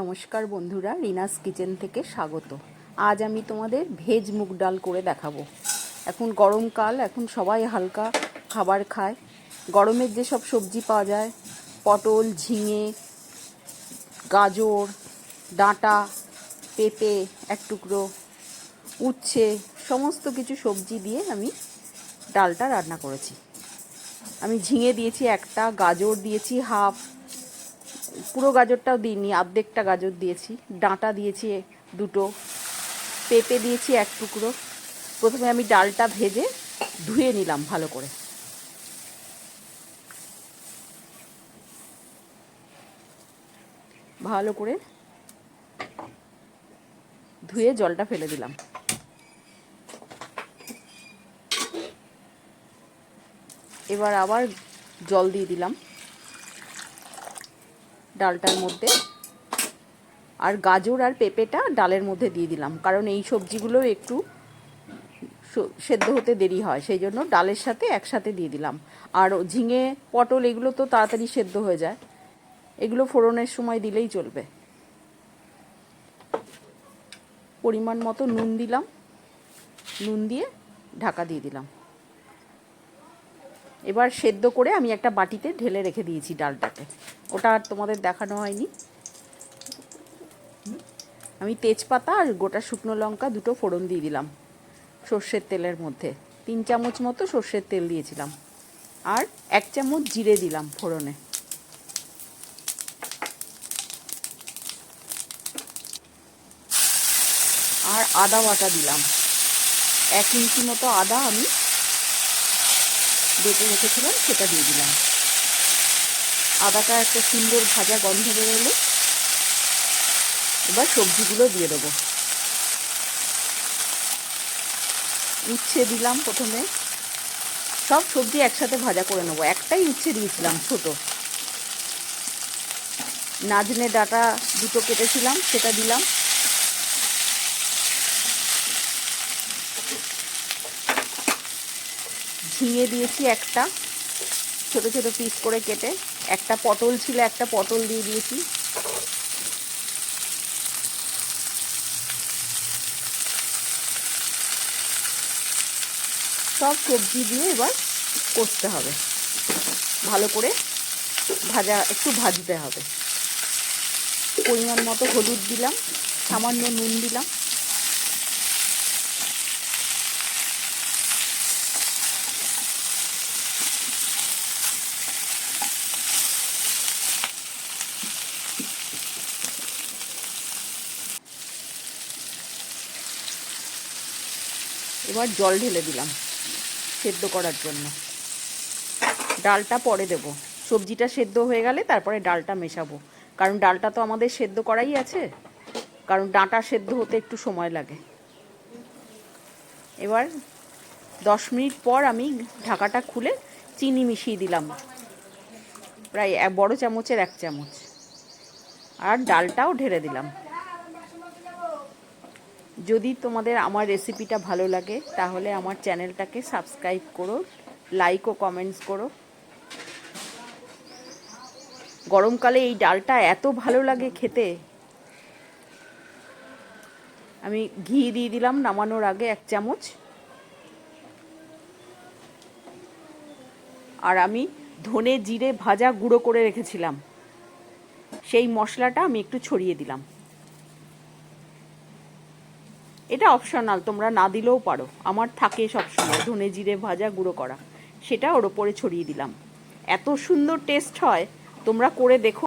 নমস্কার বন্ধুরা, রিনাস কিচেন থেকে স্বাগত। আজ আমি তোমাদের ভেজ মুগ ডাল করে দেখাবো। এখন গরমকাল এখন সবাই হালকা খাবার খায়। গরমের যেসব সবজি পাওয়া যায়, পটল, ঝিঙে, গাজর, ডাঁটা, পেঁপে, এক টুকরো, উচ্ছে, সমস্ত কিছু সবজি দিয়ে আমি ডালটা রান্না করেছি। আমি ঝিঙে দিয়েছি একটা, গাজর দিয়েছি হাফ পুরো গাজরটাও দিইনি, অর্ধেকটা গাজর দিয়েছি, ডাঁটা দিয়েছি দুটো, পেঁপে দিয়েছি এক টুকরো। প্রথমে আমি ডালটা ভেজে ধুয়ে নিলাম ভালো করে। ভালো করে ধুয়ে জলটা ফেলে দিলাম। এবার আবার জল দিয়ে দিলাম। ডালটার মধ্যে। আর গাজর আর পেঁপেটা ডালের মধ্যে দিয়ে দিলাম। কারণ এই সবজিগুলো একটু সেদ্ধ হতে দেরি হয়, সেই জন্য ডালের সাথে একসাথে দিয়ে দিলাম। আর ঝিঙে, পটল এগুলো তো তাড়াতাড়ি সেদ্ধ হয়ে যায়। এগুলো ফোড়নের সময় দিলেই চলবে। পরিমাণ মতো নুন দিলাম। নুন দিয়ে ঢাকা দিয়ে দিলাম। এবার সেদ্ধ করে আমি একটা বাটিতে ঢেলে রেখে দিয়েছি ডালটাকে। ওটা আর তোমাদের দেখানো হয়নি। আমি তেজপাতা আর গোটা শুকনো লঙ্কা দুটো ফোড়ন দিয়ে দিলাম সর্ষের তেলের মধ্যে। তিন চামচ মতো সর্ষের তেল দিয়েছিলাম। আর এক চামচ জিরে দিলাম ফোড়নে। আর আদা বাটা দিলাম। এক ইঞ্চি মতো আদা আমি বেটে রেখেছিলাম, সেটা দিয়ে দিলাম। আদাটা একটা সুন্দর ভাজা গন্ধ বেরোলো। এবার সবজিগুলো দিয়ে দেবো। উচ্ছে দিলাম প্রথমে। সব সবজি একসাথে ভাজা করে নেব। একটাই উচ্ছে দিয়েছিলাম, ছোট। নাজনে ডাটা দুটো কেটেছিলাম, সেটা দিলাম। ঝিঙে দিয়েছি একটা, ছোট ছোট পিস করে কেটে। একটা পটল ছিল, একটা পটল দিয়ে দিয়েছি। সব সবজি দিয়ে এবার কষতে হবে। ভালো করে ভাজা, একটু ভাজতে হবে। পরিমাণ মতো হলুদ দিলাম, সামান্য নুন দিলাম। এবার জল ঢেলে দিলাম সেদ্ধ করার জন্য। ডালটা পরে দেব। সবজিটা সেদ্ধ হয়ে গেলে তারপরে ডালটা মেশাবো। কারণ ডালটা তো আমাদের সেদ্ধ করাই আছে। কারণ ডাঁটা সেদ্ধ হতে একটু সময় লাগে। এবার দশ মিনিট পর আমি ঢাকাটা খুলে চিনি মিশিয়ে দিলাম। প্রায় বড় চামচের এক চামচ। আর ডালটাও ঢেলে দিলাম। যদি তোমাদের আমার রেসিপিটা ভালো লাগে, তাহলে আমার চ্যানেলটাকে সাবস্ক্রাইব করো লাইক ও কমেন্টস করো। গরমকালে এই ডালটা এত ভালো লাগে খেতে। আমি ঘি দিয়ে দিলাম নামানোর আগে এক চামচ। আর আমি ধনে জিরে ভাজা গুঁড়ো করে রেখেছিলাম। সেই মশলাটা আমি একটু ছড়িয়ে দিলাম। এটা অপশনাল তোমরা না দিলেও পারো। আমার থাকে সবসময় ধনে জিরে ভাজা গুঁড়ো করা। সেটা ওর ওপরে ছড়িয়ে দিলাম। এত সুন্দর টেস্ট হয়, তোমরা করে দেখো।